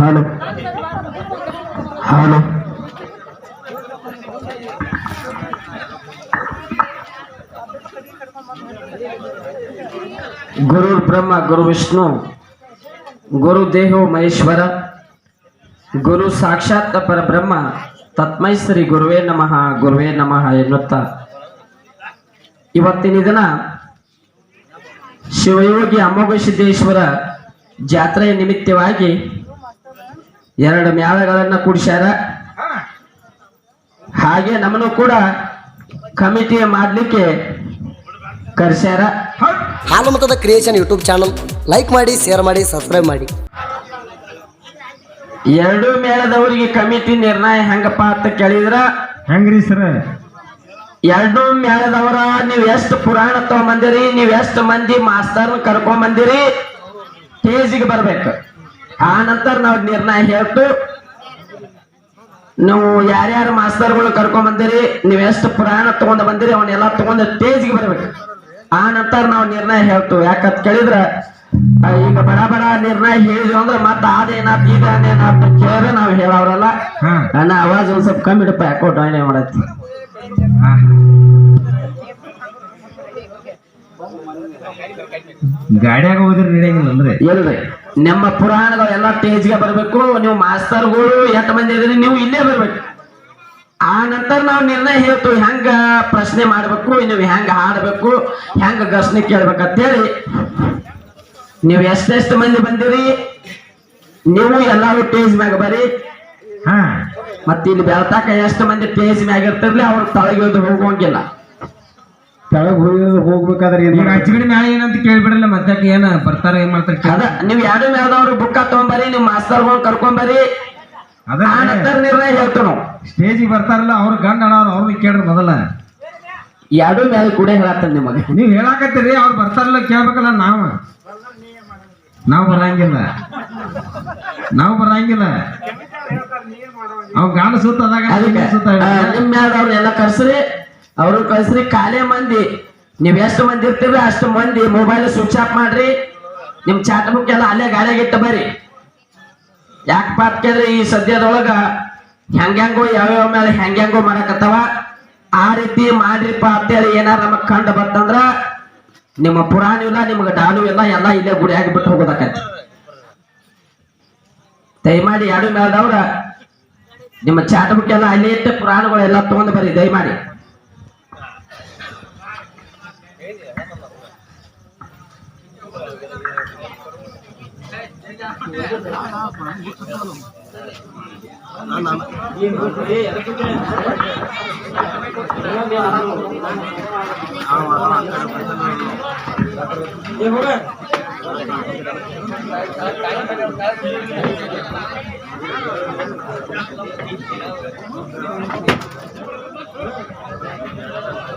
Hello. Hello. ಗುರು ಬ್ರಹ್ಮ, ಗುರು ವಿಷ್ಣು, ಗುರು ದೇಹೋ ಮಹೇಶ್ವರ, ಗುರು ಸಾಕ್ಷಾತ್ ಪರಬ್ರಹ್ಮ, ತತ್ಮೈ ಶ್ರೀ ಗುರುವೇ ನಮಃ ಗುರುವೇ ನಮಃ ಎನ್ನುತ್ತಾ. ಇವತ್ತಿನ ದಿನ ಶಿವಯೋಗಿ ಅಮೋಘ ಸಿದ್ದೇಶ್ವರ ಜಾತ್ರೆಯ ನಿಮಿತ್ತವಾಗಿ ಎರಡು ಮ್ಯಾಳಗಳನ್ನ ಕೂಡಿಸ್ಯಾರ. ಹಾಗೆ ನಮ್ಮನ್ನು ಕೂಡ ಕಮಿಟಿ ಮಾಡಲಿಕ್ಕೆ ಕರೆಸ್ಯಾರ. ಹಾಲು ಮತದ ಕ್ರಿಯೇಷನ್ ಯೂಟ್ಯೂಬ್ ಚಾನಲ್ ಲೈಕ್ ಮಾಡಿ ಶೇರ್ ಮಾಡಿ ಸಬ್ಸ್ಕ್ರೈಬ್ ಮಾಡಿ. ಎರಡು ಮೇಳದವರಿಗೆ ಕಮಿಟಿ ನಿರ್ಣಯ ಹೆಂಗಪ್ಪ ಅಂತ ಕೇಳಿದ್ರ? ಹೆಂಗ್ರಿ ಸರ್? ಎರಡು ಮೇಳದವರ ನೀವ್ ಎಷ್ಟು ಪುರಾಣ ತಗೊಂಬಂದಿರಿ ನೀವ್ ಎಷ್ಟು ಮಂದಿ ಮಾಸ್ತರ್ನ ಕರ್ಕೊಂಡ್ ಬಂದಿರಿ ಸ್ಟೇಜಿಗೆ ಬರ್ಬೇಕು. ಆ ನಂತರ ನಾವು ನಿರ್ಣಯ ಹೇಳ್ತು. ನೀವು ಯಾರ್ಯಾರು ಮಾಸ್ತರ್ಗಳು ಕರ್ಕೊಂಡ್ ಬಂದಿರಿ ನೀವ್ ಎಷ್ಟು ಪುರಾಣ ತಗೊಂಡ್ ಬಂದಿರಿ ಅವನ್ನೆಲ್ಲ ತಗೊಂಡ್ ಸ್ಟೇಜ್ಗೆ ಬರ್ಬೇಕು. ಆ ನಂತರ ನಾವು ನಿರ್ಣಯ ಹೇಳ್ತು. ಯಾಕಂತ ಕೇಳಿದ್ರ ಈಗ ಬಡ ಬಡ ನಿರ್ಣಯ ಹೇಳಿದ್ವಿ ಅಂದ್ರೆ ಮತ್ತ ಅದೇನಾತ್ ಇದೇನಾತ್ ಕೇಳಿದ್ರೆ ನಾವ್ ಹೇಳವ್ರಲ್ಲ. ನನ್ನ ಅವಾಜ್ ಒಂದ್ ಸ್ವಲ್ಪ ಕಮ್ಮಿ ಇಡಪ್ಪ ಯಾಕೋ ಡಾಯ್ನೆ ಮಾಡತ್ತಿ ಗಾಡಿಯಾಗ ಗಾಡ್ಯಾಗ ಹೋದ್ರೆ ನಡೆಯಂಗಿಲ್ಲ ಅಂದ್ರೆ ಇಲ್ರಿ ನಮ್ಮ ಪುರಾಣಗಳೆಲ್ಲ ಟೇಜ್ಗೆ ಬರಬೇಕು ನೀವು ಮಾಸ್ತರ್ಗಳು ಎಷ್ಟು ಮಂದಿ ಇದ್ರಿ ನೀವು ಇಲ್ಲೇ ಬರ್ಬೇಕು. ಆ ನಂತರ ನಾವು ನಿರ್ಣಯ ಹೇಳ್ತೀವಿ ಹೆಂಗ ಪ್ರಶ್ನೆ ಮಾಡ್ಬೇಕು ನೀವು ಹೆಂಗ ಹಾಡ್ಬೇಕು ಹೆಂಗ ಘರ್ಷಣೆ ಕೇಳ್ಬೇಕಂತೇಳಿ. ನೀವು ಎಷ್ಟೆಷ್ಟು ಮಂದಿ ಬಂದಿರಿ ನೀವು ಎಲ್ಲರೂ ಟೇಜ್ ಮ್ಯಾಗ ಬರ್ರಿ. ಹಾ. ಮತ್ತೆ ಇಲ್ಲಿ ಬೆಳ್ತಾಕ ಎಷ್ಟು ಮಂದಿ ಟೇಜ್ ಮ್ಯಾಗ ಇರ್ತಿರ್ಲಿ ಅವ್ರ ತಳಗೆ ಹೋಗುವಂಗಿಲ್ಲ. ಹೋಗೋಂಗಿಲ್ಲ ಕೆಳಗ್ ಹೋಗಿರೋದು ಹೋಗ್ಬೇಕಾದ್ರೆ ಈಗ ಅಚ್ಚಗಡಿ ಮ್ಯಾಲ ಏನಂತ ಕೇಳ್ಬಿಡಲ್ಲ ಮತ್ತೆ ಏನ ಬರ್ತಾರ ಏನ್ ಮಾಡ್ತಾರೆ ಅದ ನೀವು ಎರಡು ಮೇಳದವ್ರು ಬುಕ್ಕ ತಗೊಂಬರಿ ನೀವು ಮಾಸ್ತರ್ಗಳು ಕರ್ಕೊಂಬರಿ ಅದ ಆ ನಂತರ ನಿರ್ಣಯ ಹೇಳ್ತೀವಿ ನಾವು. ಸ್ಟೇಜಿಗೆ ಬರ್ತಾರಲ್ಲ ಅವ್ರ ಗಂಡ ಅಣ್ಣವ್ರು ಅವ್ರನ್ನ ಕೇಳ್ರಿ ಮೊದಲ. ಎರಡು ಮ್ಯಾಲ ಕೂಡ ಹೇಳತ್ತ ನಿಮಗೆ. ನೀವ್ ಹೇಳಾಕತ್ತೀರಿ ಅವ್ರು ಬರ್ತಾರಲ್ಲ ಕೇಳ್ಬೇಕಲ್ಲ ನಾವ. ನಾವ್ ಬರಂಗಿಲ್ಲ. ನಾವ್ ಬರಂಗಿಲ್ಲ. ಅವ್ ಗಾಣ ಸುತ್ತ ಅದಾಗ ಅದಕ್ಕೆ ಸುತ್ತ ಆ, ನಿಮ್ ಮ್ಯಾಲ್ದವ್ರು ಎಲ್ಲ ಕರ್ಸ್ರಿ. ಅವ್ರು ಕಳ್ಸ್ರಿ, ಖಾಲಿ ಮಂದಿ. ನೀವ್ ಎಷ್ಟು ಮಂದಿ ಇರ್ತೀರಿ, ಅಷ್ಟು ಮಂದಿ. ಮೊಬೈಲ್ ಸ್ವಿಚ್ ಆಫ್ ಮಾಡ್ರಿ. ನಿಮ್ ಚಾಟ್ ಬುಕ್ ಎಲ್ಲ ಅಲ್ಲೇ ಗಾಳಿಯಾಗ ಇಟ್ಟು ಬರ್ರಿ. ಯಾಕಪ್ಪ ಅಂತ ಕೇಳಿದ್ರೆ ಈ ಸದ್ಯದೊಳಗ ಹೆಂಗ್ಯಾಂಗೋ ಯಾವ್ಯಾವ ಮೇಲೆ ಹೆಂಗ್ಯಾಂಗೋ ಮಾಡಕತ್ತವ. ಆ ರೀತಿ ಮಾಡ್ರಿಪ್ಪ ಅಂತೇಳಿ ಏನಾರ ನಮಗ್ ಕಂಡು ಬಂತಂದ್ರ, ನಿಮ್ಮ ಪುರಾಣ ಇಲ್ಲ, ನಿಮ್ಗೆ ಡಾಲು ಇಲ್ಲ, ಎಲ್ಲ ಇಲ್ಲೇ ಗುಡಿಯಾಗಿ ಬಿಟ್ಟು ಹೋಗೋದಕ್ಕೆ ದಯಮಾಡಿ ಎರಡು ಮೇಲ್ದವ್ರ ನಿಮ್ಮ ಚಾಟ್ ಬುಕ್ ಎಲ್ಲ ಅಲ್ಲೇ ಇಟ್ಟು ಪುರಾಣಗಳೆಲ್ಲ ತಗೊಂಡು ಬರ್ರಿ, ದಯಮಾಡಿ.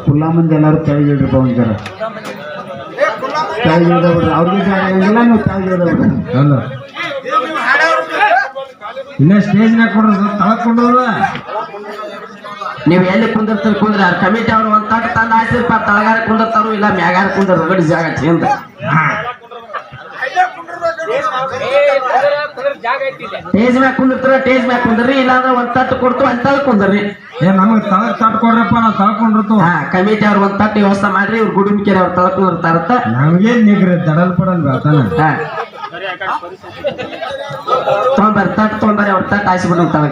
ಕುಲ್ಲಾ ಮಂದಿ ಎಲ್ಲಾರು ಕೆಳಗೆ ಇಡ್ರಪ್ಪ ಒಂದ್ ಜರ ಕೆಳಗೆ ಇಳ್ದಬಿಡ್ರಿ ಅವ್ರಿಗೆ ಜಾಗ ಇಲ್ಲ ನೀವು ಕೆಳಗೆ ಇಳ್ದಬಿಡ್ರಿ ಅಲ್ಲ ಇಲ್ಲ ಸ್ಟೇಜ್ನಾಗ ಕೊಡ್ರಿ ತಳಕೊಂಡ್ರಲ್ಲ ನೀವ್ ಎಲ್ಲಿ ಕುಂದಿರ್ತೀರಿ ಕುಂದ್ರ? ಕಮಿಟಿ ಅವ್ರು ಒಂದ್ ತಟ್ ತಂದ ಆಯ್ತಿರ್ಪ ತಳಗಾರ ಕುಂದಿರ್ತಾರು ಇಲ್ಲ ಮ್ಯಾಗಾರ ಕುಂದ್ರ ರಗಡಿ ಜಾಗ ಚೇಂದ ಟೇಜ್ ಮ್ಯಾಗ ಕುಂದಿರ್ತಾರ? ಟೇಜ್ ಮ್ಯಾಗ ಕುಂದ್ರಿ ಇಲ್ಲಾಂದ್ರೆ ಒಂದ್ ತಟ್ಟು ಕೊಡ್ತು ಒಂದ್ ತಳ ಕುಂದ್ರಿ ಏ ನಮಗ್ ತಳ ತಟ್ ಕೊಡ್ರಪ್ಪ ನಾವು ತಳ್ಕೊಂಡಿರ್ತು ಹಾ ಕಮಿಟಿ ಅವ್ರು ಒಂದ್ ತಟ್ಟು ವ್ಯವಸ್ಥೆ ಮಾಡ್ರಿ ಇವ್ರು ಗುಡುಮಿಕೆರೆ ಅವ್ರು ತಳ ಕುಂದಿರ್ತಾರತ್ತ. ನಮ್ಗೇನ್ ನಿಗ್ರಿ ದಡಲ್ ಪಡಲ್ ಬರ್ತಾನ ತಟ್ಟು ತೊಗೊಂಬರ್ರಿ ಅವ್ರ ತಟ್ಟು ಹಾಯಿಸ್ಬಿಟ್ಟು ಹೋಗ್ತಾವೆ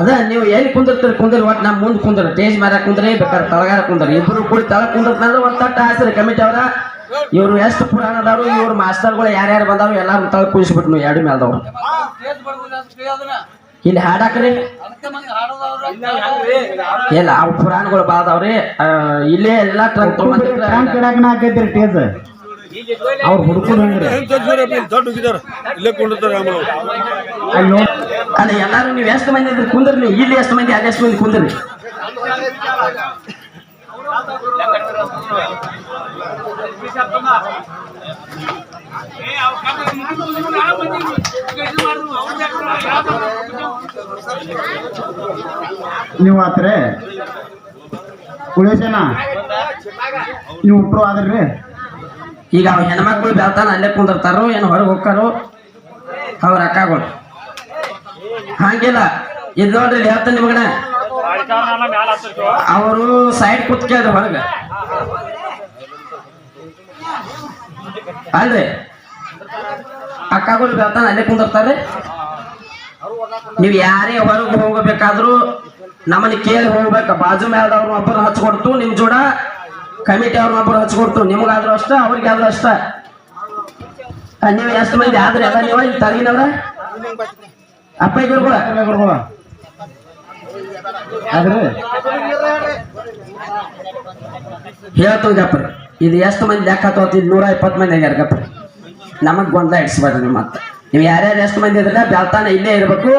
ಅದ, ನೀವು ಎಲ್ಲಿ ಕುಂದಿರ್ತೀರಿ, ಕುಂದಿರಿ ಒಟ್ಟು ನಮ್ಮ ಮುಂದೆ ಕುಂದ್ರ. ಟೇಜ್ ಮ್ಯಾಲ ಕುಂದ್ರೆ ಬೇಕಾದ್ರೆ ತಳಗಾರ ಕುಂದ್ರ. ಇಬ್ರು ಕೂಡಿ ತಳ ಕುಂದ್ರತಂದ್ರೆ ಒಂದ್ ತಟ್ಟ ಹಾಸ್ರಿ ಕಮಿಟಿ ಅವ್ರ. ಇವ್ರು ಎಷ್ಟು ಪುರಾಣದವ್ರು, ಇವ್ರು ಮಾಸ್ಟರ್ಗಳು, ಯಾರ್ಯಾರು ಬಂದವ್ರು ಎಲ್ಲಾರು ತಳ ಕುದಿಸ್ಬಿಟ್ಟು ನೀವು ಎರಡು ಮೇಲ್ದವ್ರು ಇಲ್ಲಿ ಹಾಡಾಕ್ರಿ. ಇಲ್ಲ ಅವ್ ಪುರಾಣಗಳು ಬಾದವ್ರಿ ಇಲ್ಲೇ ಎಲ್ಲಾ ಟ್ರಂಕ್ ಹಾಕೈತ್ರಿ ಟೇಜ್. ಅವ್ರು ಆಮೇಲೆ ಅಲ್ಲಿ ಎಲ್ಲಾರು ನೀವು ಎಷ್ಟು ಮಂದಿ ಇದ್ರಿ ಕುಂದ್ರಿ ನೀವು ಇಲ್ಲಿ ಎಷ್ಟು ಮಂದಿ ಅಲ್ಲಿ ಎಷ್ಟು ಮಂದಿ ಕುಂದ್ರಿ ನೀವು ಆತ್ರೆ? ಉಳಿಸೇನ ನೀವು ಉಟ್ರು ಆದ್ರಿ ಈಗ ಅವ್ರ ಹೆಣ್ಮಕ್ಳು ಬೆಳ್ತಾನ ಅಲ್ಲೇ ಕುಂದಿರ್ತಾರೋ ಏನು ಹೊರಗೆ ಹೋಗ್ತಾರೋ ಅವ್ರ ಅಕ್ಕಗಳು ಹಂಗಿಲ್ಲ ಇದು ನೋಡ್ರಿ ಇಲ್ಲಿ ಹೇಳ್ತಾನೆ ನಿಮಗಣ ಅವರು ಸೈಡ್ ಕುತ್ಕೇಳ್ರಿ ಹೊರಗೆ. ಅಲ್ರಿ? ಅಕ್ಕಗಳು ಬೆಳ್ತಾನ ಅಲ್ಲೇ ಕುಂದಿರ್ತಾರೆ ನೀವು ಯಾರೇ ಹೊರಗೆ ಹೋಗಬೇಕಾದ್ರೂ ನಮ್ಮನ್ನ ಕೇಳಿ ಹೋಗ್ಬೇಕ. ಬಾಜು ಮೇಲ್ದವ್ರನ್ನ ಒಬ್ಬರು ಹಚ್ಕೊಡ್ತು ನಿಮ್ ಜೋಡ ಕಮಿಟಿ ಅವ್ರನ್ನ ಒಬ್ಬರು ಹಚ್ಕೊಡ್ತು. ನಿಮ್ಗಾದ್ರೂ ಅಷ್ಟ ಅವ್ರಿಗಾದ್ರೂ ಅಷ್ಟ. ಆ, ನೀವು ಎಷ್ಟು ಮಂದಿ ಆದ್ರೆ? ಅದ ನೀವು ಇಲ್ಲಿ ತರಗಿನವ್ರ? ಅಪ್ಪ ಗುರುಗಳ ಗುರುಗಳ ಆದ್ರಿ? ಹೇಳ್ತು ಗಪ್ರಿ ಇದು ಎಷ್ಟು ಮಂದಿ ಲೆಕ್ಕ ತೋತಿ ನೂರ ಇಪ್ಪತ್ತು ಮಂದಿ ಆಗ್ಯಾರ ನಮಗೆ ನಮಗ್ ಗೊಂದಲ ಇಡ್ಸ್ಬೇಡ್ರಿ ನೀವು ಮತ್ತೆ. ನೀವು ಯಾರ್ಯಾರು ಎಷ್ಟು ಮಂದಿ ಇದ್ರೆ ಬೆಳ್ತಾನ ಇಲ್ಲೇ ಇರ್ಬೇಕು.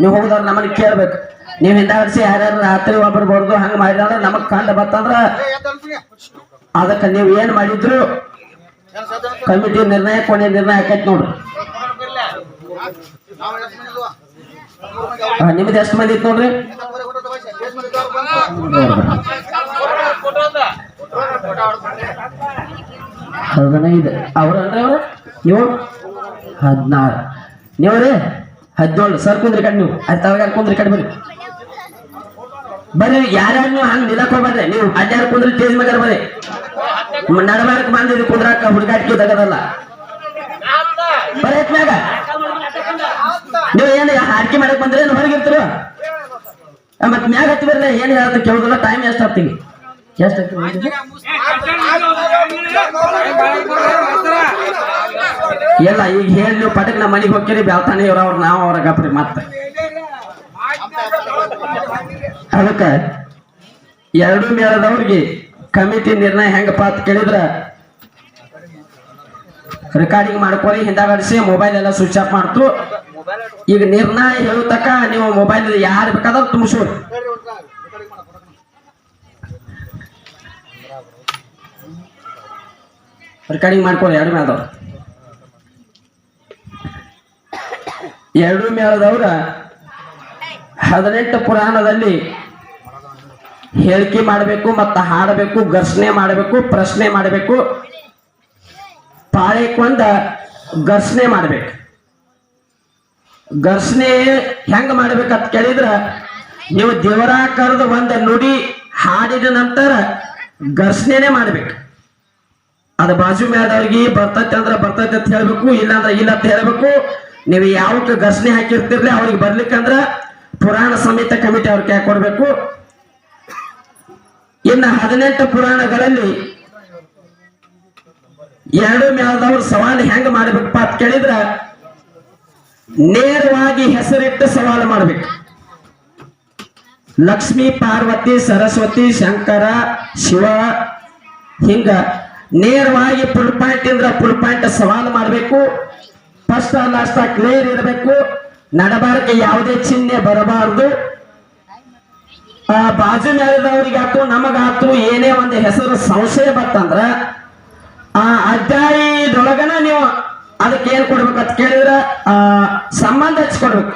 ನೀವು ಹೋಗಿದವ್ರು ನಮ್ಮನ್ನ ಕೇಳ್ಬೇಕು. ನೀವು ಹಿಂದಾಡಿಸಿ ಯಾರ್ಯಾರು ರಾತ್ರಿ ಒಬ್ಬರು ಬರ್ದು ಹಂಗ ಮಾಡಿದ್ರೆ ನಮಗೆ ಕಂಡು ಬತ್ತಂದ್ರ ಅದಕ್ಕೆ ನೀವು ಏನು ಮಾಡಿದ್ರು? ಕಮಿಟಿ ನಿರ್ಣಯ ಕೊನೆ ನಿರ್ಣಯ ಆಕೈತಿ ನೋಡ್ರಿ. ನಿಮ್ದು ಎಷ್ಟು ಮಂದಿ ಇತ್ತು ನೋಡ್ರಿ? ಹದಿನೈದು ಅಂದ್ರೆ ಅವ್ರ ನೀವು ಹದಿನಾರು. ನೀವ್ರಿ? ಹದಿನೇಳು. ಸರ್, ಕುಂದ್ರಿ ಕಡ್ ನೀವು ತಳಗಾರ ಕುಂದ್ರಿ ಕಡ್ ಬರ್ರಿ ಬರ್ರಿ ಯಾರ್ಯಾರು ನೀವು ಹಂಗ ನಿಲ್ಲಕ್ ಹೋಗ್ಬಾರ್ರಿ ನೀವು ಅಡ್ಯಾರ ಕುಂದ್ರಿ, ಚೇಂಜ್ ಮ್ಯಾಗ ಬರ್ರಿ ನಡಬಾರಕ್ ಬಂದಿದ್ದು ಕುಂದ್ರಾಕ ಹುಡುಗಾಟಿಕೆ ತಗದಲ್ಲ. ಬರೀ ಮ್ಯಾಗ ನೀವು ಏನು ಹಾರಿಕೆ ಮಾಡಕ್ ಬಂದ್ರೆ ಏನು ಹೊರಗಿರ್ತೀರ ಮತ್ ಮ್ಯಾಗ ಹತ್ತಿ ಬರ್ಲಿ, ಏನ್ ಹೇಳ್ತ ಕೇಳುದಿಲ್ಲ ಟೈಮ್ ಎಷ್ಟು ಆಗ್ತೀವಿ ಎಷ್ಟು ಎಲ್ಲ ಈಗ ಹೇಳಿ ನೀವು ಪಟಕ್ ನಮ್ಮ ಮನೆಗೆ ಹೋಗ್ತೀರಿ ಬೆಳ್ತಾನೆ ಇವ್ರ ಅವ್ರ ನಾವು ಅವ್ರ ಗಪ್ರಿ ಮತ್ತೆ ಅದಕ್ಕ ಎರಡು ಮೇಳದವ್ರಿಗೆ ಕಮಿಟಿ ನಿರ್ಣಯ ಹೆಂಗಪ್ಪ ಅಂತ ಕೇಳಿದ್ರ ರೆಕಾರ್ಡಿಂಗ್ ಮಾಡ್ಕೊಳ್ಳಿ ಹಿಂದಾಗಡಿಸಿ ಮೊಬೈಲ್ ಎಲ್ಲ ಸ್ವಿಚ್ ಆಫ್ ಮಾಡ್ತು ಈಗ ನಿರ್ಣಯ ಹೇಳತಕ್ಕ ತಕ ನೀವು ಮೊಬೈಲ್ ಯಾರು ಬೇಕಾದ್ರೂ ತುಂಬಿಸೋರಿ ರೆಕಾರ್ಡಿಂಗ್ ಮಾಡ್ಕೊಳ್ಳಿ ಎರಡು ಮೇಳದವ್ರು ಎರಡು ಮೇಳದವ್ರ ಹದಿನೆಂಟು ಪುರಾಣದಲ್ಲಿ ಹೇಳಿಕೆ ಮಾಡಬೇಕು ಮತ್ತು ಹಾಡಬೇಕು, ಘರ್ಷಣೆ ಮಾಡಬೇಕು, ಪ್ರಶ್ನೆ ಮಾಡಬೇಕು. ಪಾಳೆಕೊಂದ ಘರ್ಷಣೆ ಮಾಡಬೇಕು. ಘರ್ಷಣೆ ಹೆಂಗ ಮಾಡ್ಬೇಕಂತ ಕೇಳಿದ್ರ, ನೀವು ದೇವರಾಕಾರದ ಒಂದು ಒಂದ ನುಡಿ ಹಾಡಿದ ನಂತರ ಘರ್ಷಣೆನೇ ಮಾಡ್ಬೇಕು. ಅದು ಬಾಜು ಮೇಳದವ್ರಿಗೆ ಬರ್ತೈತೆ ಅಂದ್ರೆ ಬರ್ತೈತೆ ಅಂತ ಹೇಳ್ಬೇಕು ಇಲ್ಲ ಅಂದ್ರೆ ಇಲ್ಲ ಅಂತ ಹೇಳ್ಬೇಕು. ನೀವು ಯಾವಕ್ಕೆ ಘರ್ಷಣೆ ಹಾಕಿರ್ತಿರ್ಲಿ ಅವ್ರಿಗೆ ಬರ್ಲಿಕ್ಕಂದ್ರ ಪುರಾಣ ಸಮೇತ ಕಮಿಟಿ ಅವ್ರಿಗೆ ಕ್ಯಾ ಕೊಡ್ಬೇಕು. ಇನ್ನ ಹದಿನೆಂಟು ಪುರಾಣಗಳಲ್ಲಿ ಎರಡು ಮ್ಯಾಲದವ್ರ ಸವಾಲು ಹೆಂಗ್ ಮಾಡ್ಬೇಕಪ್ಪ ಅಂತ ಕೇಳಿದ್ರ, ನೇರವಾಗಿ ಹೆಸರಿಟ್ಟು ಸವಾಲು ಮಾಡ್ಬೇಕು. ಲಕ್ಷ್ಮಿ, ಪಾರ್ವತಿ, ಸರಸ್ವತಿ, ಶಂಕರ, ಶಿವ, ಹಿಂಗ ನೇರವಾಗಿ full point Indra full point ಸವಾಲು ಮಾಡಬೇಕು. ಫಸ್ಟ್ ಲಾಸ್ಟ್ ಕ್ಲಿಯರ್ ಇರಬೇಕು. ನಡಬಾರಕ್ಕೆ ಯಾವುದೇ ಚಿಹ್ನೆ ಬರಬಾರದು. ಬಾಜು ಮೇಳದವ್ರಿಗಾತು ನಮಗಾತು ಏನೇ ಒಂದು ಹೆಸರು ಸಂಶಯ ಬತ್ತಂದ್ರ, ಆ ಅಧ್ಯಾಯದೊಳಗನ ನೀವು ಅದಕ್ಕೆ ಏನ್ ಕೊಡ್ಬೇಕಂತ ಕೇಳಿದ್ರ, ಆ ಸಂಬಂಧ ಹಚ್ಕೊಡ್ಬೇಕು.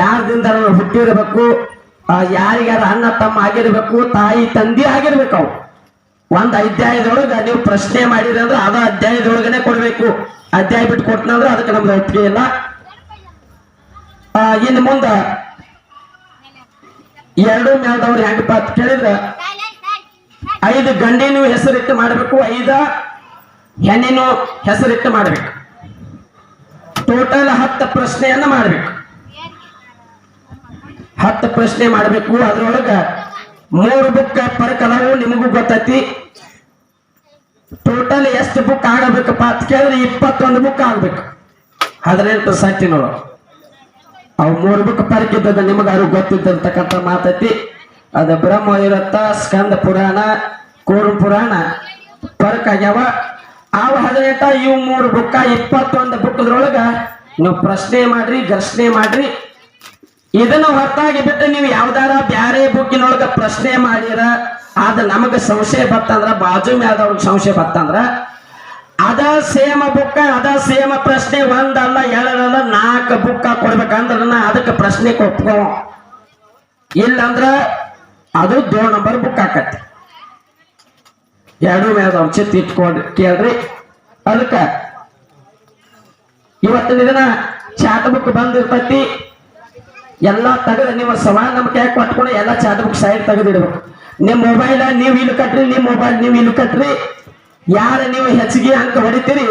ಯಾರದಿಂದ ಹುಟ್ಟಿರ್ಬೇಕು ಯಾರಿಗಾರ ಅಣ್ಣ ತಮ್ಮ ಆಗಿರ್ಬೇಕು, ತಾಯಿ ತಂದೆ ಆಗಿರ್ಬೇಕು ಅವು. ಒಂದ್ ಅಧ್ಯಾಯದೊಳಗ ನೀವು ಪ್ರಶ್ನೆ ಮಾಡಿದ್ರೆ ಅಂದ್ರೆ ಅದ ಅಧ್ಯಾಯದೊಳಗನೆ ಕೊಡ್ಬೇಕು. ಅಧ್ಯಾಯ ಬಿಟ್ಟು ಕೊಟ್ಟನಂದ್ರೆ ಅದಕ್ಕೆ ನಮ್ದು ಒಪ್ಪಿಗೆ ಇಲ್ಲ. ಆ, ಇನ್ನು ಮುಂದ ಎರಡು ಮೇಲ್ದವ್ರು ಹೆಂಗಪ್ಪ ಅಂತ ಕೇಳಿದ್ರ? ಐದು ಗಂಡಿನ ಹೆಸರಿಟ್ಟು ಮಾಡಬೇಕು ಐದ ಹೆಣ್ಣಿನ ಹೆಸರಿಟ್ಟು ಮಾಡಬೇಕು. ಟೋಟಲ್ ಹತ್ತು ಪ್ರಶ್ನೆಯನ್ನ ಮಾಡಬೇಕು. ಹತ್ತು ಪ್ರಶ್ನೆ ಮಾಡಬೇಕು ಅದ್ರೊಳಗ ಮೂರು ಬುಕ್ ಪರ್ ಅದಾವು ನಿಮಗೂ ಗೊತ್ತೈತಿ. ಟೋಟಲ್ ಎಷ್ಟು ಬುಕ್ ಆಗಬೇಕಪ್ಪ ಅಂತ ಕೇಳಿದ್ರೆ ಇಪ್ಪತ್ತೊಂದು ಬುಕ್ ಆಗ್ಬೇಕು. ಹದಿನೆಂಟು ಸಟ್ಟಿನೊಳಗೆ ಅವು ಮೂರು ಬುಕ್ ಪರಕಿದ್ದ ನಿಮಗೆ ಅದು ಗೊತ್ತಿದ್ದಂತಕ್ಕಂತ ಮಾತೈತಿ. ಅದು ಬ್ರಹ್ಮ, ಇರತ್ತ, ಸ್ಕಂದ ಪುರಾಣ ಕೋರು ಪುರಾಣ ಪರ್ಕ್ ಆಗ್ಯಾವ. ಅವು ಹದಿನೆಂಟ, ಇವು ಮೂರು ಬುಕ್ಕ ಇಪ್ಪತ್ತೊಂದು ಬುಕ್ಕದ್ರೊಳಗೆ ನೀವು ಪ್ರಶ್ನೆ ಮಾಡ್ರಿ, ಘರ್ಷಣೆ ಮಾಡ್ರಿ. ಇದನ್ನು ಹೊರತಾಗಿ ಬಿಟ್ಟು ನೀವು ಯಾವ್ದಾರ ಬ್ಯಾರೆ ಬುಕ್ಕಿನೊಳಗ ಪ್ರಶ್ನೆ ಮಾಡಿರ ಅದ ನಮಗ ಸಂಶಯ ಬತ್ತಂದ್ರ ಬಾಜು ಮ್ಯಾದವ್ರಿಗೆ ಸಂಶಯ ಬತ್ತಂದ್ರ ಅದ ಸೇಮ ಬುಕ್ಕ, ಅದ ಸೇಮ ಪ್ರಶ್ನೆ ಒಂದಲ್ಲ, ಎರಡಲ್ಲ, ನಾಲ್ಕು ಬುಕ್ಕ ಕೊಡ್ಬೇಕಂದ್ರ ಅದಕ್ಕೆ ಪ್ರಶ್ನೆ ಒಪ್ಕೋ ಇಲ್ಲಂದ್ರ ಅದು ದೋ ನಂಬರ್ ಬುಕ್ ಆಕತ್ತೆ ಎರಡು ಮೇಲೆ ಚಿತ್ ಇಟ್ಕೊಂಡು ಕೇಳ್ರಿ. ಅದಕ್ಕ ಇವತ್ತಿನ ದಿನ ಚಾಟ್ ಬುಕ್ ಬಂದಿರ್ತೈತಿ. ಎಲ್ಲ ತೆಗೆದು ನೀವು ಸವಾಲ್ ನಮ್ಮ ಕೊಟ್ಕೊಂಡು? ಎಲ್ಲ ಚಾಟ್ ಸೈಡ್ ನಿಮ್ಮ ಮೊಬೈಲ್ ನೀವು ಇಲ್ಲಿ ಕಟ್ರಿ ನಿಮ್ಮ ಮೊಬೈಲ್ ನೀವು ಇಲ್ಲಿ ಕಟ್ರಿ. ಯಾರ ನೀವು ಹೆಚ್ಚಿಗೆ ಅಂತ ಹೊಡಿತೀರಿ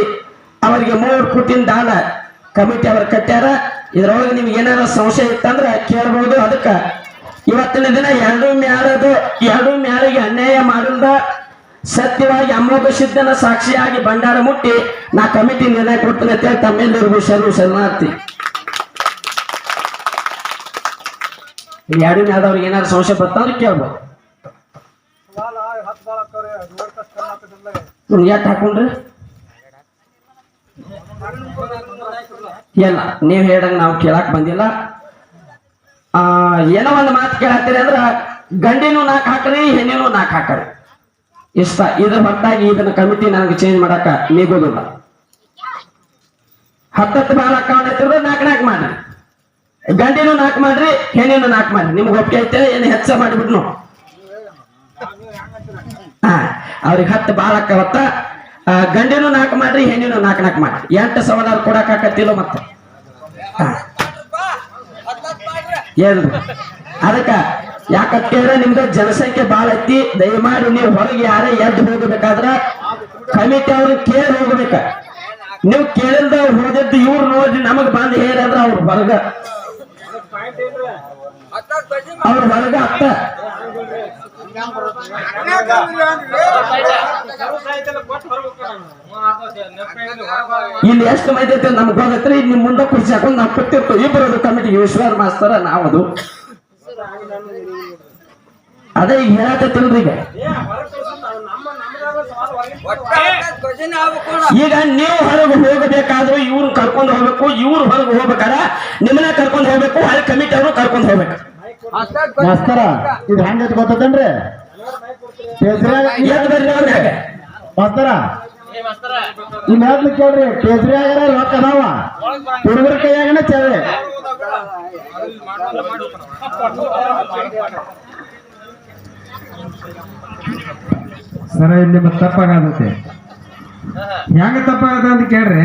ಅವರಿಗೆ ಮೂರು ಪುಟಿನ ದಾನ ಕಮಿಟಿ ಅವ್ರು ಕಟ್ಟ್ಯಾರ. ಇದ್ರೊಳಗೆ ನಿಮ್ಗೆ ಏನಾರ ಸಂಶಯ ಇತ್ತಂದ್ರೆ ಕೇಳ್ಬೋದು ಅದಕ್ಕೆ. ಇವತ್ತಿನ ದಿನ ಎರಡು ಮ್ಯಾಲದು, ಎರಡು ಮ್ಯಾಲಿಗೆ ಅನ್ಯಾಯ ಮಾಡಿಲ್ದ ಸತ್ಯವಾಗಿ ಅಮೋಘ ಸಿದ್ಧನ ಸಾಕ್ಷಿಯಾಗಿ ಭಂಡಾರ ಮುಟ್ಟಿ ನಾ ಕಮಿಟಿ ನಿರ್ಣಯ ಕೊಡ್ತೀನಿ ಅಂತ ಹೇಳಿ ತಮ್ಮೆಲ್ಲರಿಗೂ ಶರಣು ಶರಣಾರ್ಥಿ. ಎರಡು ಮ್ಯಾದವ್ರಿಗೆ ಏನಾದ್ರು ಸಮಸ್ಯೆ ಬರ್ತಂದ್ರೆ ಕೇಳ್ಬೋದು. ಯಾಕೆ ಹಾಕೊಂಡ್ರಿ? ಎಲ್ಲ, ನೀವ್ ಹೇಳಂಗ ನಾವು ಕೇಳಕ್ ಬಂದಿಲ್ಲ. ಆ, ಏನೋ ಒಂದು ಮಾತು ಕೇಳತ್ತೀರಿ ಅಂದ್ರ, ಗಂಡಿನೂ ನಾಕ್ ಹಾಕ್ರಿ, ಹೆಣ್ಣಿನೂ ನಾಕ್ ಹಾಕ್ರಿ. ಇಷ್ಟ, ಇದ್ರ ಹೊರತಾಗಿ ಇದನ್ನ ಕಮಿಟಿ ನನಗೆ ಚೇಂಜ್ ಮಾಡಾಕ ನೀಗೋದಿಲ್ಲ ಹತ್ತತ್ತು ಐತಿದ್ರೆ ನಾಲ್ಕು ನಾಲ್ಕು ಮಾಡ್ರಿ. ಗಂಡಿನೂ ನಾಕ್ ಮಾಡ್ರಿ, ಹೆಣ್ಣಿನೂ ನಾಕ್ ಮಾಡ್ರಿ. ನಿಮ್ಗೆ ಒಪ್ಪಿಗೆ ಐತೆ, ಏನು ಹೆಚ್ಚ ಮಾಡಿಬಿಟ್ನು ಹಾ, ಅವ್ರಿಗೆ ಹತ್ತು ಬಾಳ ಹೊತ್ತ ಗಂಡಿನೂ ನಾಕ್ ಮಾಡ್ರಿ, ಹೆಣ್ಣಿನೂ ನಾಕ್ ನಾಕ್ ಮಾಡ್ರಿ. ಎಂಟು ಸವಾಲಾರು ಕೊಡಕ್ ಆಕತ್ತಿಲ್ಲ ಮತ್ತೆ. ಹೇಳ್ರಿ. ಅದಕ್ಕ ಯಾಕಂತ ಕೇಳಿದ್ರೆ ನಿಮ್ದು ಜನಸಂಖ್ಯೆ ಬಾಳ ಐತಿ. ದಯಮಾಡಿ ನೀವು ಹೊರಗೆ ಯಾರೇ ಎದ್ದು ಹೋಗಬೇಕಾದ್ರ ಕಮಿಟಿ ಅವ್ರಿಗೆ ಕೇಳಿ ಹೋಗ್ಬೇಕ. ನೀವು ಕೇಳಿಲ್ದ ಹೋದದ್ದು ಇವ್ರು ನೋಡಿ ನಮಗ್ ಬಂದ್ ಹೇಳಿದ್ರ ಅವ್ರ ಹೊರಗ. ಅವ್ರ ಹೊರಗೆ ಅತ್ತ ಇಲ್ಲಿ ಎಷ್ಟು ಮೈದೈತೆ ನಮ್ಗೆ ಹೋಗತ್ರಿ ನಿಮ್ ಮುಂದೆ ಕುರ್ಚಿ ಹಾಕೊಂಡು ನಾವು ಕೊಟ್ಟಿರ್ತೀವಿ ಇಬ್ಬರದು ಕಮಿಟಿ ವಿಶ್ವಾಸ ಮಾಸ್ತರ ನಾವದು. ಅದೇ ಈಗ ಹೇಳಕತ್ತಿಲ್ರಿ ಈಗ. ಈಗ ನೀವು ಹೊರಗೆ ಹೋಗಬೇಕಾದ್ರೂ ಇವ್ರು ಕರ್ಕೊಂಡು ಹೋಗ್ಬೇಕು ಇವ್ರು ಹೊರಗೆ ಹೋಗ್ಬೇಕಾರ ನಿಮ್ಮನ್ನ ಕರ್ಕೊಂಡು ಹೋಗ್ಬೇಕು ಅಲ್ಲಿ ಕಮಿಟಿ ಅವರು ಕರ್ಕೊಂಡು ಹೋಗ್ಬೇಕು. ಮಾಸ್ತರ ಇದು ಹೆಂಗೈತಿ ಗೊತ್ತೇನ್ರಿ. ಮಾಸ್ತರ ಈ ಮ್ಯಾತ್ನ ಕೇಳ್ರಿ ಕೇಸರಿಯಾಗ ರೊಕ್ಕ ಅದಾವ? ಹುಡುಗರ ಕೈಯಾಗನ ಚೇವೆ ಸರ ಇಲ್ಲಿ ಮತ್ತೆ ತಪ್ಪಾಗತ್ತೆ ಹೆಂಗ ತಪ್ಪಾಗತ್ತೆ ಅಂತ ಕೇಳ್ರಿ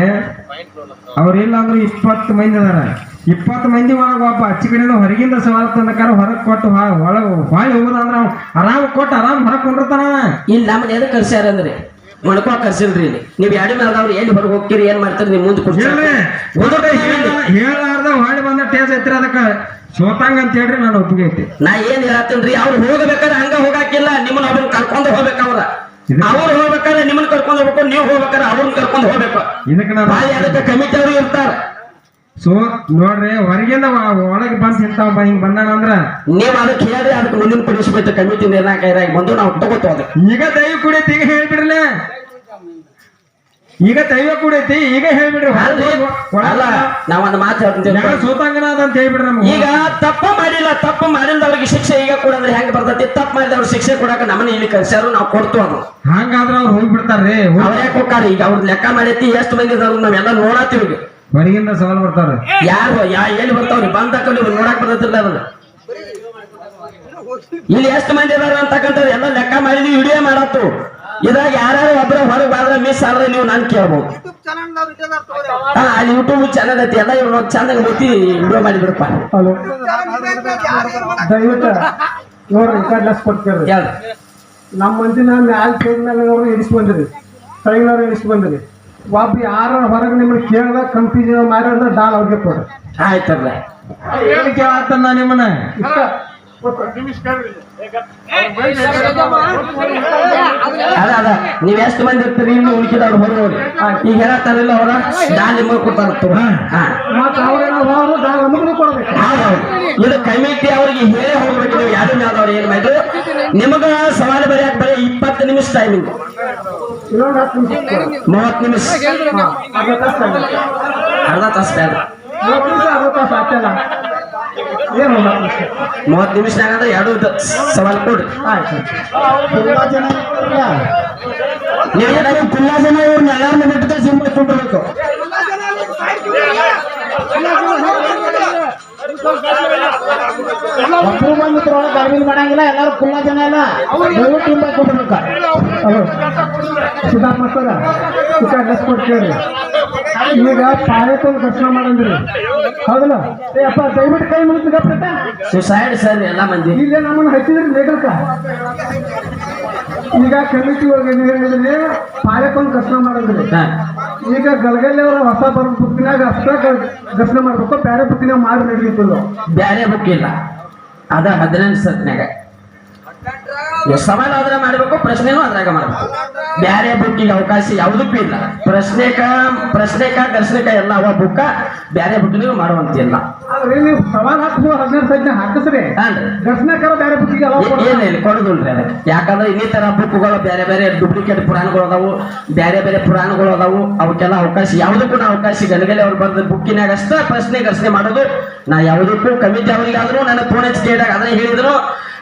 ಅವ್ರಿಲ್ಲ ಅಂದ್ರೆ ಇಪ್ಪತ್ತು ಮಂದಿ ಅದಾರ ಇಪ್ಪತ್ತು ಮಂದಿ ಒಳಗ ಒಬ್ಬ ಅಚ್ಚಿ ಕಡೆಯಿಂದ ಹೊರಗಿಂದ ಸವಾಲ್ ತಂದಕಾರ ಹೊರಗೆ ಕೊಟ್ಟು ಒಳಗೆ ಹೊಳಿ ಹೋಗುದಂದ್ರ ಅವ ಆರಾಮ್ ಕೊಟ್ಟು ಆರಾಮ್ ಹೊರಗೆ ಕೊಂಡಿರ್ತಾನ. ಇಲ್ಲಿ ನಮ್ಮನ್ನ ಎದಕ್ ಕರ್ಸ್ಯಾರ ಅಂದ್ರಿ ಮೊಣಕೋ ಕರ್ಸಿಲ್ರಿ ಇಲ್ಲಿ ನೀವ್ ಎರಡು ಮೇಲೆ ಅವ್ರು ಎಲ್ಲಿ ಹೊರಗೆ ಹೋಗ್ತೀರಿ ಏನು ಮಾಡ್ತೀರಿ ನಿಮ್ ಮುಂದೆ ಓದೋದ ಹೇಳಾರ್ದ ಹೊಳಿ ಬಂದ ಟೇಸ್ ಐತ್ರಿ ಅದಕ್ಕ ಸೋತಂಗ ಅಂತ ಹೇಳ್ರಿ ನಾನು ಒಪ್ಪಿಗೆ ಐತಿ. ನಾ ಏನ್ ಹೇಳತ್ತೀನ್ರಿ? ಅವ್ರು ಹೋಗ್ಬೇಕಾದ್ರೆ ಹಂಗ ಹೋಗಾಕಿಲ್ಲ ನಿಮ್ಮನ್ನ ಅವ್ರನ್ನ ಕರ್ಕೊಂಡು ಹೋಗ್ಬೇಕು ಅವ್ರ. ಅವ್ರು ಹೋಗ್ಬೇಕಾದ್ರೆ ನಿಮ್ಮನ್ನ ಕರ್ಕೊಂಡು ಹೋಗ್ಬೇಕು ನೀವು ಹೋಗ್ಬೇಕಾದ್ರೆ ಅವ್ರನ್ನ ಕರ್ಕೊಂಡು ಹೋಗ್ಬೇಕು. ಇದಕ್ಕೆ ನಾನು ಬಾಯಿ ಅದಕ್ಕೆ ಕಮಿಟಿ ಅವರು ಇರ್ತಾರ. ಸೊ ನೋಡ್ರಿ ಹೊರಗಿಂದ ಒಳಗೆ ಬಂದ್ ಇಂತಾವ ಹಿಂಗ್ ಬಂದಾನ ಅಂದ್ರ ನೀವ್ ಅದಕ್ಕೆ ಹೇಳಿ ಅದಕ್ಕೆ ಮುಂದಿನ ಪಡಿಸ್ಬೇಕು ಕಮಿಟಿ ನಿರ್ಣಯ ಕೈರಾಗಿ ಬಂದು ನಾವು ತಗೋತೇವೆ ಈಗ ಕುಡಿಯತಿ ಈಗ ಹೇಳ್ಬಿಡ್ರಲ್ಲ ಈಗ ದೈವ ಐತಿ ಈಗ ಹೇಳ್ಬಿಡ್ರಿ ಅಲ್ಲ ನಾವೊಂದು ಮಾತು ಹೇಳ್ತೀನಿ ಸೋತಂಗನ ಅದ ಅಂತ ಹೇಳ್ಬಿಡ್ರಿ ನಮ್ಗೆ. ಈಗ ತಪ್ಪು ಮಾಡಿಲ್ಲ ತಪ್ಪು ಮಾಡಿಲ್ದವ್ರಿಗೆ ಶಿಕ್ಷೆ ಈಗ ಕೂಡ ಅಂದ್ರೆ ಹೆಂಗ್ ಬರ್ತೈತಿ? ತಪ್ಪು ಮಾಡಿದವ್ರ ಶಿಕ್ಷೆ ಕೊಡಾಕ ನಮ್ಮನ್ನ ಇಲ್ಲಿ ಕರ್ಸ್ಯಾರು ನಾವು ಕೊಡ್ತು ಅದು. ಹಂಗಾದ್ರ ಅವ್ರು ಹೋಗ್ಬಿಡ್ತಾರ್ರಿ. ಹೋಗ್- ಅವ್ರ ಯಾಕೆ ಹೋಗ್ತಾರ? ಈಗ ಅವ್ರ ಲೆಕ್ಕ ಮಾಡೈತಿ ಎಷ್ಟು ಮಂದಿ ನಾವೆಲ್ಲ ನೋಡತ್ತೀವಿ ಹೊರಗಿಂದ ಸವಾಲ್ ಬರ್ತಾರ ಯಾರು ಯಾ ಎಲ್ಲಿ ಬರ್ತಾವ್ರಿ? ಬಂದ ನೀವು ನೋಡಕ್ ಬರ್ತೈತಿಲ್ಲ ಅದನ್ನ ಇಲ್ಲಿ ಎಷ್ಟು ಮಂದಿ ಇದಾರ ಅಂತಕ್ಕಂಥ ಎಲ್ಲ ಲೆಕ್ಕ ಮಾಡಿದ್ವಿ ವಿಡಿಯೋ ಮಾಡತ್ತು. ಇದಾಗ ಯಾರು ಒಬ್ರ ಹೊರಗೆ ಬಾದ್ರೆ ಮಿಸ್ ಆದ್ರೆ ನೀವು ನಾನು ಕೇಳ್ಬೋದು. ಹಾ ಅಲ್ಲಿ ಯೂಟ್ಯೂಬ್ ಚಾನಲ್ ಐತಿ ಎಲ್ಲ ಇವ್ರು ಚಂದ ಗೊತ್ತಿ ವಿಡಿಯೋ ಮಾಡಿ ಬಿಡಪ್ಪ ಹಲೋ. ದಯವಿಟ್ಟು ನೋಡ್ರಿ ಕಡ್ಲಸ್ ಕೊಡ್ತೀರಿ ನಮ್ಮ ಮಂದಿನ ಮ್ಯಾಲ ಮೇಲೆ ಅವ್ರು ಇಳಿಸಿ ಬಂದಿರಿ. ಇಳಿಸಿ ಬಂದಿರಿ. ಒಬ್ಬ ಯಾರ ಹೊರಗೆ ನಿಮ್ಮನ್ನ ಕೇಳ್ದ ಕನ್ಫ್ಯೂಷನ್ ಮಾಡಿ ಅಂದ್ರೆ ಡಾಲ್ ಅವ್ರಿಗೆ ಕೊಡ್ರಿ. ಆಯ್ತಲ್ಲ. ಏನ್ ಕೇಳತ್ತಾನ ನಿಮ್ಮನ್ನ. ಅದ ಅದ ನೀವ್ ಎಷ್ಟು ಮಂದಿ ಇರ್ತೀರಿ? ಇನ್ನು ಉಳಿಕಿದವ್ರು ಹೊರಗೆ ಹೋಗಿ ಈಗ ಹೇಳತ್ತಾರಿಲ್ಲ ಅವ್ರ? ನಾನ್ ನಿಮಗೆ ಕೊಡ್ತಾರ. ಇದು ಕಮಿಟಿ ಅವ್ರಿಗೆ ಹೇಳೇ ಹೋಗ್ಬೇಕು ನೀವು ಯಾರು ಯಾವ್ದವ್ರು ಏನ್ ಮಾಡಿದ್ರು ನಿಮಗ ಸವಾಲು ಬರೆಯಕ್ ಬರೀ ಇಪ್ಪತ್ತು ನಿಮಿಷ ಟೈಮಿಂಗ್. ಮೂವತ್ತು ನಿಮಿಷ. ಅರ್ಧ ತಾಸು ಬೇಡ ಮೂವತ್ತು ನಿಮಿಷ ಅರ್ಧ ತಾಸು ಆಗ್ತಲ್ಲ ಏನು ಮೂವತ್ತು ನಿಮಿಷ ಆಗಂದ್ರೆ ಎರಡು ಸವಾಲ್ ಕೊಡ್ರಿ ಆಯ್ತು. ತುಂಬಾ ಜನ ಜನ ಇವ್ರನ್ನ ಎಲ್ಲಾರನ್ನ ಬಿಟ್ಟು ಸುಮ್ಮನೆ ಕುಂಡ್ರಬೇಕು ಒಬ್ರು ಬಂದು ಇದ್ರೊಳಗೆ ಗರ್ಭಿಣಿ ಮಾಡಂಗಿಲ್ಲ ಎಲ್ಲರೂ ಕುಲ್ಲ ಜನ ಎಲ್ಲ ದಯವಿಟ್ಟು ತುಂಬ ಕೊಡ್ಬೇಕು ಹಲೋ ಸಿದ್ಧಾರ್ಥ ಮಾಸ್ತರ ಈಗ ಡ್ರೆಸ್ ಕೊಡ್ತೀರಿ ಈಗ ಪಾಯಕ್ಕೊಂದು ದರ್ಶನ ಮಾಡಂದ್ರಿ ಹೌದಲ್ಲ ಏ ಅಪ್ಪ ದಯವಿಟ್ಟು ಕೈ ಮುಗಿದು ಗಪ್ಪ ಸುಸೈಡ್ ಸರ್ ಎಲ್ಲ ಮಂದಿ. ಇಲ್ಲೇ ನಮ್ಮನ್ನು ಹಚ್ಚಿದ್ರಿ ಲೇಖಕ. ಈಗ ಕಮಿಟಿ ಒಳಗೆ ಏನ್ ಹೇಳಿದ್ರಿ ಪಾಲಕ್ ಒಂದು ಕಸನ ಹಾ. ಈಗ ಗಲಗಲ್ಲಿ ಅವರ ಹೊಸ ಬರೋ ಬುಕ್ಕಿನಾಗ ಅಷ್ಟ ದರ್ಶನ ಮಾಡ್ಬೇಕು. ಬೇರೆ ಬುಕ್ಕಿನಾಗ ಮಾಡಿ ನಡೀತಿಲ್ಲ ಬ್ಯಾರೆ ಬುಕ್ ಇಲ್ಲ ಅದ ಹದಿನೆಂಟು ಸತ್ನ್ಯಾಗ ಸವಾಲ್ ಆದ್ರೆ ಮಾಡ್ಬೇಕು ಪ್ರಶ್ನೆನೂ ಅದ್ರಾಗ ಮಾಡ್ಬೇಕು. ಬ್ಯಾರೆ ಬುಕ್ಕಿಗೆ ಅವಕಾಶ ಯಾವುದಕ್ಕೂ ಇಲ್ಲ. ಪ್ರಶ್ನೆಕ ಪ್ರಶ್ನೆಕ ದರ್ಶನಕ ಎಲ್ಲ ಅವ ಬುಕ್ಕ ಬ್ಯಾರೆ ಬುಕ್ಕಿನೂ ಮಾಡುವಂತಿಲ್ಲ. ನೀವು ಸವಾಲ್ ಹಾಕಿಸ್ರಿ. ಹಾನ್ರಿ ದರ್ಶನಕಾರ ಬೇರೆ ಬುಕ್ಕಿಗೆ ಇಲ್ಲ ಕೊಡುದಿಲ್ರಿ ಅದಕ್ಕೆ. ಯಾಕಂದ್ರೆ ಇನ್ನಿತರ ಬುಕ್ಗಳು ಬೇರೆ ಬೇರೆ ಡೂಪ್ಲಿಕೇಟ್ ಪುರಾಣಗಳು ಅದಾವು ಬೇರೆ ಬೇರೆ ಪುರಾಣಗಳು ಅದಾವು ಅವಕ್ಕೆಲ್ಲ ಅವಕಾಶ ಯಾವುದಕ್ಕೂ ನಾ ಅವಕಾಶ ಗಲಗಲೆ ಅವ್ರು ಬಂದ ಬುಕ್ಕಿನಾಗ ಅಷ್ಟ ಪ್ರಶ್ನೆ ಘರ್ಷಣೆ ಮಾಡೋದು ನಾ ಯಾವುದಕ್ಕೂ ಕಮಿಟಿ ಅವರಿಗಾದ್ರು ನನ್ನ ಪೂರ್ಣ ಕೇಳಿದಾಗ ಅದನ್ನ ಹೇಳಿದ್ರು.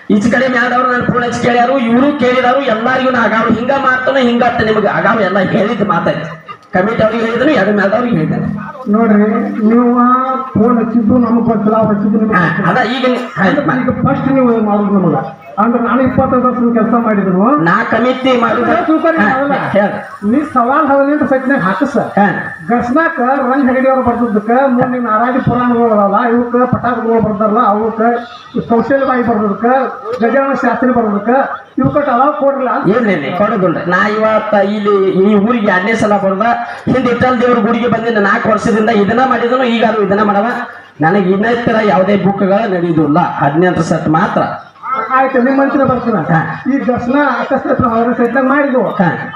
ಈಚ ಕಡೆ ಮ್ಯಾದವ್ರು ನನ್ನ ಫೋನ್ ಹಚ್ಚಿ ಕೇಳ್ಯಾರು ಇವರು ಕೇಳಿದಾರು ಎಲ್ಲಾರಿಗೂ ನಾ ಆಗಾವ್ ಹಿಂಗ ಮಾಡ್ತಾನೆ ಹಿಂಗತ್ತ ನಿಮ್ಗೆ ಆಗಾವ್ ಎಲ್ಲ ಹೇಳಿದ್ ಮಾತಾಯ್ತು ಕಮಿಟಿ ಅವ್ರಿಗೆ ಹೇಳಿದ್ರು ಎರಡು ಮ್ಯಾದವ್ರಿಗೆ ಹೇಳಿದ್ದಾರೆ ನೋಡ್ರಿ ನೀವು ಫೋನ್ ಹಚ್ಚಿದ್ದು ನಮಗ್ ಗೊತ್ತಿಲ್ಲ ಹಚ್ಚಿದ್ದು ಅದ ಈಗ ಫಸ್ಟ್ ನೀವು ಮಾಡುದು ನಮಗ? ಅಂದ್ರೆ ನಾನು ಇಪ್ಪತ್ತೈದು ವರ್ಷ ಕೆಲಸ ಮಾಡಿದ್ರು ನಾ ಕಮಿಟಿ ನೀ ಸವಾಲ್ ಹದಿನೆಂಟು ಸೆಟ್ನಾಗ ಹಾಕಸ. ಗಸ್ನಾಕ ರಂಗ್ ಹೆಗಡಿ ಅವ್ರು ಬರ್ದದಕ್ಕ ಮುಂದೆ ನಿನ್ನ ನಾರಾಯಣ ಪುರಾಣಗಳು ಅದಾವಲ್ಲ ಇವಕ್ಕ ಪಟಾಕಗಳು ಬರ್ತಾರಲ್ಲ ಅವಕ್ಕ ಕೌಶಲ್ಯವಾಗಿ ಬರ್ದದಕ್ಕ ಗಜಾನ ಶಾಸ್ತ್ರಿ ಬರ್ದಕ್ಕ ಇವಕ್ಕ ಅಲಾವ್ ಕೊಡ್ರಲ್ಲ ಏನಿಲ್ಲ ಕೊಡೋದಿಲ್ಲ. ನಾ ಇವತ್ತ ಇಲ್ಲಿ ಈ ಊರಿಗೆ ಎರಡನೇ ಸಲ ಬರ್ದ ಹಿಂದೆ ಇಟ್ಟಲ್ ದೇವ್ರ ಗುಡಿಗೆ ಬಂದಿದ್ದ ನಾಲ್ಕು ವರ್ಷದಿಂದ ಇದನ್ನ ಮಾಡಿದನು ಈಗ ಅದು ಇದನ್ನ ಮಾಡವ. ನನಗೆ ಇನ್ನಿತರ ಯಾವುದೇ ಬುಕ್ಗಳು ನಡೆಯುವುದಿಲ್ಲ. ಹದಿನೆಂಟು ಸತ್ ಮಾತ್ರ. ಆಯ್ತು ನಿಮ್ಮ ಮನುಷ್ಯನ ಬರ್ತೀನ ಈ ದರ್ಶನ ಅಕಸ್ಮಾತ್ ಅವ್ರ ಮಾಡಿದ್ವು.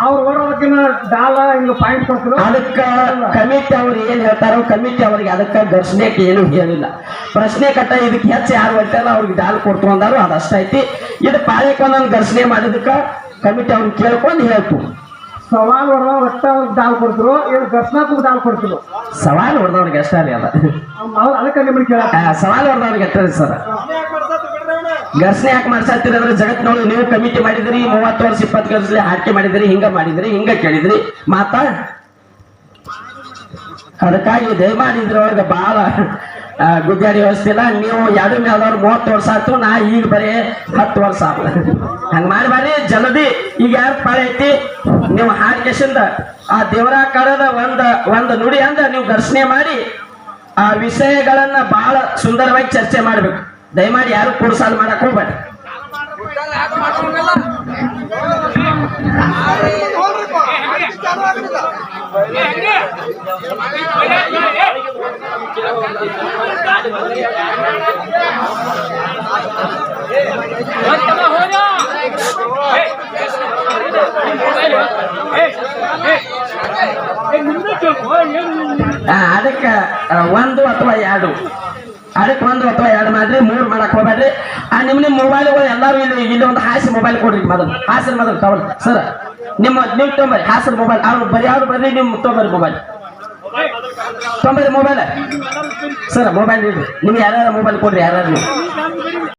ಅವ್ರು ಓಡೋದಕ್ಕಿನ್ನ ಡಾಲ ಹಿಂಗ ಪಾಯಿಂಟ್ ಕೊಡ್ತಾರೆ ಅದಕ್ಕ ಕಮಿಟಿ ಅವ್ರು ಏನ್ ಹೇಳ್ತಾರೋ ಕಮಿಟಿ ಅವ್ರಿಗೆ ಅದಕ್ಕ ದರ್ಶನಕ್ಕೆ ಏನು ಹೇಳಿಲ್ಲ. ಪ್ರಶ್ನೆ ಕಟ್ಟ ಇದಕ್ಕೆ ಹೆಚ್ಚು ಯಾರು ಬರ್ತಾರಲ್ಲ ಅವ್ರಿಗೆ ಡಾಲ್ ಕೊಡ್ತು ಅಂದಾರು ಅದಷ್ಟೈತಿ ಇದು ಪಾಳ್ಯಕ್ಕೊಂದೊಂದು ದರ್ಶನ ಮಾಡಿದಕ್ಕ ಕಮಿಟಿ ಅವ್ರಿಗೆ ಕೇಳ್ಕೊಂಡು ಹೇಳ್ತು. ಸವಾಲ್ ಹೊಡೆದ ಒಟ್ಟ ಡಾಲ್ ಕೊಡ್ತಿರು ಏನು ದರ್ಶನಕ್ಕೂ ಡಾಲ್ ಕೊಡ್ತಿರು ಸವಾಲ್ ಹೊಡೆದವ್ರಿಗೆ ಅಷ್ಟೇ ಅಲ್ಲ ಅದಕ್ಕೆ ನಿಮ್ಮನ್ನ ಕೇಳ ಸವಾಲ್ ಹೊಡೆದವ್ರಿಗೆ ಅಷ್ಟೇ ಸರ್. ಘರ್ಷಣೆ ಯಾಕೆ ಮಾಡ್ಸಾತ್ತೀರಿ ಅಂದ್ರೆ ಜಗತ್ತಿನೊಳಗೆ ನೀವು ಕಮಿಟಿ ಮಾಡಿದ್ರಿ, ಮೂವತ್ತು ವರ್ಷ, ಇಪ್ಪತ್ತು ವರ್ಷದಲ್ಲಿ ಹಾಡಿಕೆ ಮಾಡಿದ್ರಿ, ಹಿಂಗ ಮಾಡಿದ್ರಿ, ಹಿಂಗ ಕೇಳಿದ್ರಿ. ಮಾತಾ? ಅದಕ್ಕಾಗಿ ದಯಮಾಡಿ ಇದ್ರೊಳಗೆ ಬಹಳ ಗುದ್ದಾಡಿ ವ್ಯವಸ್ಥೆ ಇಲ್ಲ. ನೀವು ಯಾರು ಮೇಲವ್ರು ಮೂವತ್ತು ವರ್ಷ ಆಯ್ತು, ನಾ ಈಗ ಬರೀ ಹತ್ತು ವರ್ಷ ಆಗ ಹಂಗ ಮಾಡಬಾರಿ ಜಲ್ದಿ. ಈಗ ಯಾರು ಪಾಳೆ ಐತಿ? ನೀವು ಹಾಡ್ಕೆಸಿಂದ ಆ ದೇವರಾಕಾರದ ಒಂದ, ಒಂದು ನುಡಿ ಅಂದ ನೀವು ಘರ್ಷಣೆ ಮಾಡಿ, ಆ ವಿಷಯಗಳನ್ನ ಬಹಳ ಸುಂದರವಾಗಿ ಚರ್ಚೆ ಮಾಡ್ಬೇಕು. ದಯಮಾಡಿ ಯಾರು ಕೂಡ್ಸಾಲ್ ಮಾಡಕ್ ಹೋಗ್ಬೇಡಿ ಆ, ಅದಕ್ಕ ಆ, ಒಂದು ಅಥವಾ ಎರಡು ಅದಕ್ಕೆ ಒಂದು ಅಥವಾ ಎರಡು ಮಾಡ್ರಿ ಮೂರು ಮಾಡಕ್ ಹೋಗ್ಬೇಡ್ರಿ. ಆ ನಿಮ್ ನಿಮ್ ಮೊಬೈಲ್ಗಳು ಎಲ್ಲಾರು ಇಲ್ಲಿ ಇಲ್ಲಿ ಒಂದು ಹಾಸಿ ಮೊಬೈಲ್ ಕೊಡ್ರಿ ಮೊದಲು. ಹಾಸಿನ ಮೊದಲು ತಗೊಳ್ಳಿ. ಸರ್, ನಿಮ್ಮ ನೀವು ತೊಂಬರಿ ಹಾಸಿನ ಮೊಬೈಲ್ ಅವ್ರು ಬರೀ ಅವ್ರು ಬರ್ರಿ ನಿಮ್ ತೊಂಬರಿ ಮೊಬೈಲ್ ತೊಂಬರಿ ಮೊಬೈಲ್ ಸರ್ ಮೊಬೈಲ್ ಇಡ್ರಿ. ನಿಮ್ಗೆ ಯಾರ್ಯಾರ ಮೊಬೈಲ್ ಕೊಡ್ರಿ, ಯಾರ್ಯಾರು